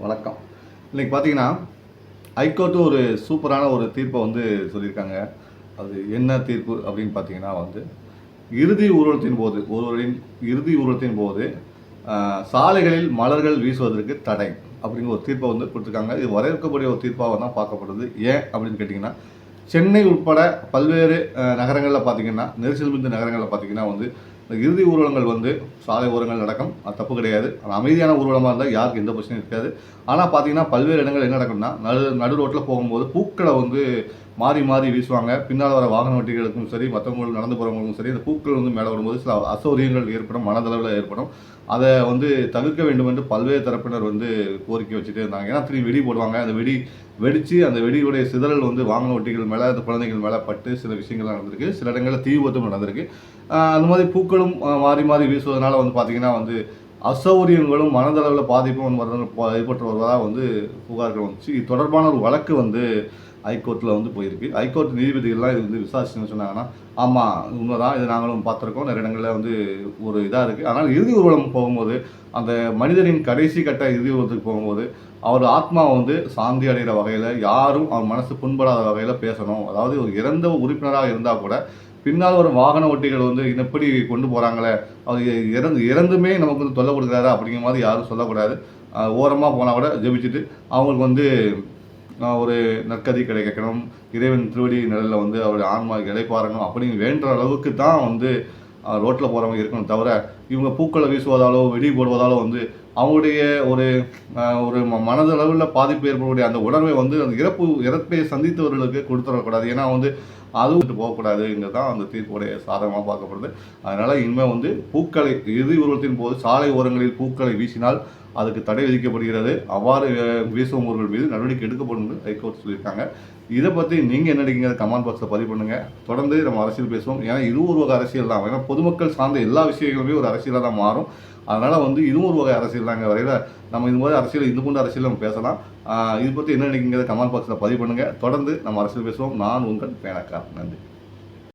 வணக்கம். இன்றைக்கி பார்த்தீங்கன்னா ஹைகோர்ட்டு ஒரு சூப்பரான ஒரு தீர்ப்பை வந்து சொல்லியிருக்காங்க. அது என்ன தீர்ப்பு அப்படின்னு பார்த்தீங்கன்னா வந்து இறுதி ஊர்வலத்தின் போது ஒருவரின் இறுதி ஊர்வலத்தின் போது சாலைகளில் மலர்கள் வீசுவதற்கு தடை அப்படிங்கிற ஒரு தீர்ப்பை வந்து கொடுத்துருக்காங்க. இது வரவேற்கக்கூடிய ஒரு தீர்ப்பாக தான் பார்க்கப்படுது. ஏன் அப்படின்னு கேட்டிங்கன்னா சென்னை உட்பட பல்வேறு நகரங்களில் பார்த்தீங்கன்னா நெரிசல் மிகுந்த நகரங்களில் பார்த்தீங்கன்னா வந்து இந்த இறுதி ஊர்வலங்கள் வந்து சாலை ஓரங்கள் நடக்கும். அது தப்பு கிடையாது. ஆனால் அமைதியான ஊர்வலமாக இருந்தால் யாருக்கு எந்த பிரச்சனையும் இருக்காது. ஆனால் பார்த்தீங்கன்னா பல்வேறு இடங்கள் என்ன நடக்கும்னா நடு நடு ரோட்டில் போகும்போது பூக்களை வந்து மாறி மாறி வீசுவாங்க. பின்னால் வர வாகன வட்டிகளுக்கும் சரி மற்றவங்களும் நடந்து போகிறவங்களுக்கும் சரி இந்த பூக்கள் வந்து மேலே வரும்போது சில அசௌரியங்கள் ஏற்படும் மனதளவில் ஏற்படும். அதை வந்து தவிர்க்க வேண்டும் என்று பல்வேறு தரப்பினர் வந்து கோரிக்கை வச்சுட்டே இருந்தாங்க. ஏன்னா திரும்பி வெடி போடுவாங்க. அந்த வெடி வெடித்து அந்த வெடியுடைய சிதறல் வந்து வாகன ஒட்டிகள் மேலே அந்த குழந்தைகள் மேலே பட்டு சில விஷயங்கள் நடந்திருக்கு. சில இடங்களில் தீ விபத்தும் நடந்திருக்கு. அந்த மாதிரி பூக்களும் மாறி மாறி வீசுவதனால வந்து பார்த்திங்கன்னா வந்து அசௌரியங்களும் மனதளவில் பாதிப்பும் வந்து வருவது ஏற்பட்டு வருவதாக வந்து புகார்கள் வந்துச்சு. இது தொடர்பான ஒரு வழக்கு வந்து ஹைகோர்ட்டில் வந்து போயிருக்கு. ஹைகோர்ட் நீதிபதிகள்லாம் இது வந்து விசாரிச்சுன்னு சொன்னாங்கன்னா ஆமாம் உண்மைதான். இது நாங்களும் பார்த்துருக்கோம். நிறைய இடங்களில் வந்து ஒரு இதாக இருக்குது ஆனால் இறுதி ஊர்வலம் போகும்போது அந்த மனிதனின் கடைசி கட்ட இறுதி ஊர்வலத்துக்கு போகும்போது அவர் ஆத்மா வந்து சாந்தி அடைகிற வகையில் யாரும் அவர் மனசு புண்படாத வகையில் பேசணும். அதாவது ஒரு இறந்த உறுப்பினராக இருந்தால் கூட பின்னால் வரும் வாகன ஓட்டிகள் வந்து எப்படி கொண்டு போகிறாங்களே அவர் இறந்து இறந்துமே நமக்கு வந்து தொல்லை கொடுக்குறாரு அப்படிங்கிற மாதிரி யாரும் சொல்லக்கூடாது. ஓரமாக போனால் கூட ஜெபிச்சுட்டு அவங்களுக்கு வந்து ஒரு நற்கதி கிடைக்கணும் இறைவன் திருவடி நிழலில் வந்து அவருடைய ஆன்மா இழைப்பாரணும் அப்படின்னு வேண்டுற அளவுக்கு தான் வந்து ரோட்டில் போகிறவங்க இருக்கணும் தவிர இவங்க பூக்களை வீசுவதாலோ வெடி போடுவதாலோ வந்து அவங்களுடைய ஒரு ஒரு ம- மனதளவில் பாதிப்பு ஏற்படக்கூடிய அந்த உணர்வை வந்து அந்த இறப்பு இறப்பை சந்தித்தவர்களுக்கு கொடுத்துடக்கூடாது. ஏன்னா வந்து அதுவும் விட்டு போகக்கூடாதுங்கிறது தான் அந்த தீர்ப்புடைய சாதகமாக பார்க்கப்படுது. அதனால் இனிமேல் வந்து பூக்களை இறுதி உருவத்தின் போது சாலை ஓரங்களில் பூக்களை வீசினால் அதுக்கு தடை விதிக்கப்படுகிறது. அவ்வாறு அஹ், மீது நடவடிக்கை எடுக்கப்படும் என்று ஹைகோர்ட் சொல்லியிருக்காங்க. இதை பற்றி நீங்கள் என்ன நினைக்கிறீங்க? கமெண்ட் பாக்ஸில் பதிவு பண்ணுங்கள் தொடர்ந்து நம்ம அரசியல் பேசுவோம். ஏன்னா இது ஒரு வகை அரசியல் தான். ஏன்னா பொதுமக்கள் சார்ந்த எல்லா விஷயங்களுமே ஒரு அரசியலாக தான் மாறும். அதனால் வந்து இதுவும் ஒரு வகை அரசியல் தாங்க. வரையில் நம்ம இது மாதிரி அரசியல் இது போன்ற அரசியல் நம்ம பேசலாம். இது பற்றி என்ன நினைக்கிறீங்க? கமெண்ட் பாக்ஸில் பதிவு பண்ணுங்கள் தொடர்ந்து நம்ம அரசியல் பேசுவோம். நான் உங்கள் பேனக்கார் நன்றி.